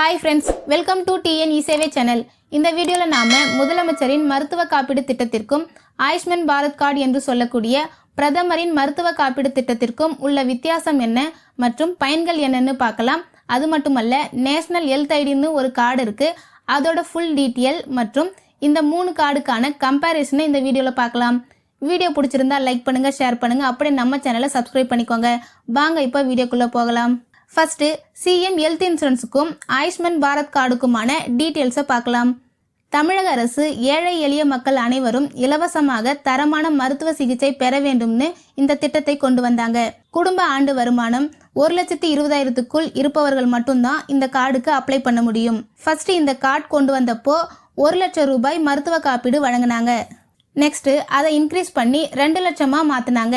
Hi friends welcome to TN eSevai channel இந்த வீடியோவில் நாம முதலமைச்சரின் மருத்துவ காப்பீடு திட்டத்திற்கும் ஆயுஷ்மன் பாரத் கார்டு என்று சொல்லக்கூடிய பிரதமரின் மருத்துவ காப்பீடு திட்டத்திற்கும் உள்ள வித்தியாசம் என்ன மற்றும் பயன்கள் என்னன்னு பார்க்கலாம். அது மட்டுமல்ல நேஷனல் ஹெல்த் ஐடின்னு ஒரு கார்டு இருக்குது அதோட ஃபுல் டீட்டெயில் மற்றும் இந்த மூணு கார்டுக்கான கம்பேரிசனை இந்த வீடியோவில் பார்க்கலாம். வீடியோ பிடிச்சிருந்தா லைக் பண்ணுங்கள் ஷேர் பண்ணுங்கள் அப்படியே நம்ம சேனலை சப்ஸ்கிரைப் பண்ணிக்கோங்க. வாங்க இப்போ வீடியோக்குள்ளே போகலாம். ஃபர்ஸ்ட் சிஎம் ஹெல்த் இன்சூரன்ஸுக்கும் ஆயுஷ்மன் பாரத் கார்டுக்குமான டீட்டெயில்ஸை பார்க்கலாம். தமிழக அரசு ஏழை எளிய மக்கள் அனைவரும் இலவசமாக தரமான மருத்துவ சிகிச்சை பெற வேண்டும்னு இந்த திட்டத்தை கொண்டு வந்தாங்க. குடும்ப ஆண்டு வருமானம் ஒரு லட்சத்தி இருபதாயிரத்துக்குள் இருப்பவர்கள் மட்டும்தான் இந்த கார்டுக்கு அப்ளை பண்ண முடியும். ஃபர்ஸ்ட் இந்த கார்டு கொண்டு வந்தப்போ ஒரு லட்சம் ரூபாய் மருத்துவ காப்பீடு வழங்கினாங்க. நெக்ஸ்ட் அதை இன்க்ரீஸ் பண்ணி ரெண்டு லட்சமா மாத்தினாங்க.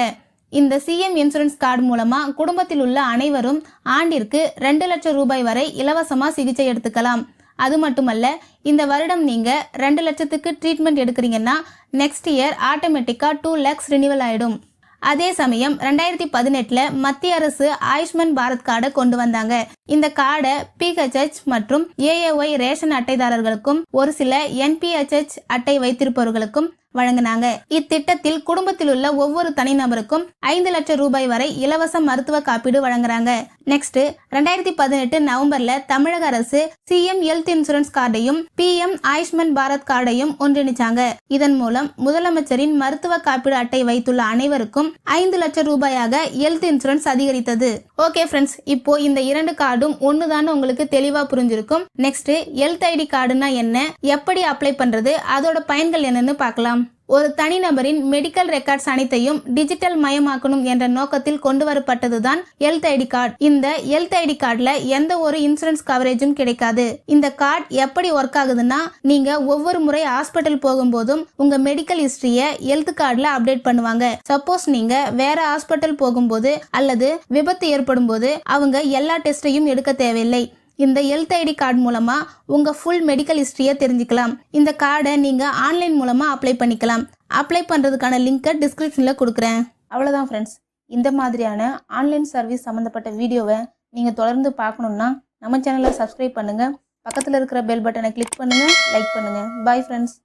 இந்த சிஎம் இன்சூரன்ஸ் கார்டு மூலமா குடும்பத்தில் உள்ள அனைவரும் ஆண்டிற்கு ரெண்டு லட்சம் ரூபாய் வரை இலவசமா சிகிச்சை எடுத்துக்கலாம். அது மட்டுமல்ல இந்த வருடம் நீங்க ரெண்டு லட்சத்துக்கு ட்ரீட்மெண்ட் எடுக்கிறீங்கன்னா நெக்ஸ்ட் இயர் ஆட்டோமேட்டிக்கா டூ லேக்ஸ் ரினிவல் ஆயிடும். அதே சமயம் ரெண்டாயிரத்தி பதினெட்டுல மத்திய அரசு ஆயுஷ்மான் பாரத் கார்டை கொண்டு வந்தாங்க. இந்த கார்டை பிஹெச்ஹெச் மற்றும் ஏஏஒய் ரேஷன் அட்டைதாரர்களுக்கும் ஒரு சில என்பிஹெச்ஹெச் அட்டை வைத்திருப்பவர்களுக்கும் வழங்கினாங்க. இத்திட்டத்தில் குடும்பத்தில் உள்ள ஒவ்வொரு தனிநபருக்கும் ஐந்து லட்சம் ரூபாய் வரை இலவச மருத்துவ காப்பீடு வழங்குறாங்க. நெக்ஸ்ட் ரெண்டாயிரத்தி பதினெட்டு நவம்பர்ல தமிழக அரசு சிஎம் ஹெல்த் இன்சூரன்ஸ் கார்டையும் பிஎம் ஆயுஷ்மான் பாரத் கார்டையும் ஒன்றிணைச்சாங்க. இதன் மூலம் முதலமைச்சரின் மருத்துவ காப்பீடு அட்டை வைத்துள்ள அனைவருக்கும் ஐந்து லட்சம் ரூபாயாக ஹெல்த் இன்சூரன்ஸ் அதிகரித்தது. ஓகே ஃப்ரெண்ட்ஸ் இப்போ இந்த இரண்டு கார்டும் ஒன்று தானே உங்களுக்கு தெளிவாக புரிஞ்சிருக்கும். நெக்ஸ்ட் ஹெல்த் ஐடி கார்டுனா என்ன? எப்படி அப்ளை பண்ணுறது அதோட பயன்கள் என்னன்னு பார்க்கலாம். ஒரு தனிநபரின் மெடிக்கல் ரெக்கார்ட்ஸ் அனைத்தையும் டிஜிட்டல் மயமாக்கணும் என்ற நோக்கத்தில் கொண்டு வரப்பட்டதுதான் ஹெல்த் ஐடி கார்டு இந்த ஹெல்த் ஐடி கார்டுல எந்த ஒரு இன்சூரன்ஸ் கவரேஜும் கிடைக்காது. இந்த கார்டு எப்படி ஒர்க் ஆகுதுன்னா நீங்க ஒவ்வொரு முறை ஹாஸ்பிட்டல் போகும்போதும் உங்க மெடிக்கல் ஹிஸ்டரிய ஹெல்த் கார்டுல அப்டேட் பண்ணுவாங்க. சப்போஸ் நீங்க வேற ஹாஸ்பிட்டல் போகும்போது அல்லது விபத்து ஏற்படும் போது அவங்க எல்லா டெஸ்டையும் எடுக்க தேவையில்லை. இந்த ஹெல்த் ஐடி கார்டு மூலமா உங்க ஃபுல் மெடிக்கல் ஹிஸ்டரியை தெரிஞ்சுக்கலாம். இந்த கார்டை நீங்க ஆன்லைன் மூலமா அப்ளை பண்ணிக்கலாம். அப்ளை பண்றதுக்கான லிங்கை டிஸ்கிரிப்ஷன்ல கொடுக்குறேன். அவ்வளோதான் ஃப்ரெண்ட்ஸ் இந்த மாதிரியான ஆன்லைன் சர்வீஸ் சம்மந்தப்பட்ட வீடியோவை நீங்கள் தொடர்ந்து பார்க்கணுன்னா நம்ம சேனலை சப்ஸ்கிரைப் பண்ணுங்கள் பக்கத்தில் இருக்கிற பெல் பட்டனை கிளிக் பண்ணுங்கள் லைக் பண்ணுங்கள் பாய் ஃப்ரெண்ட்ஸ்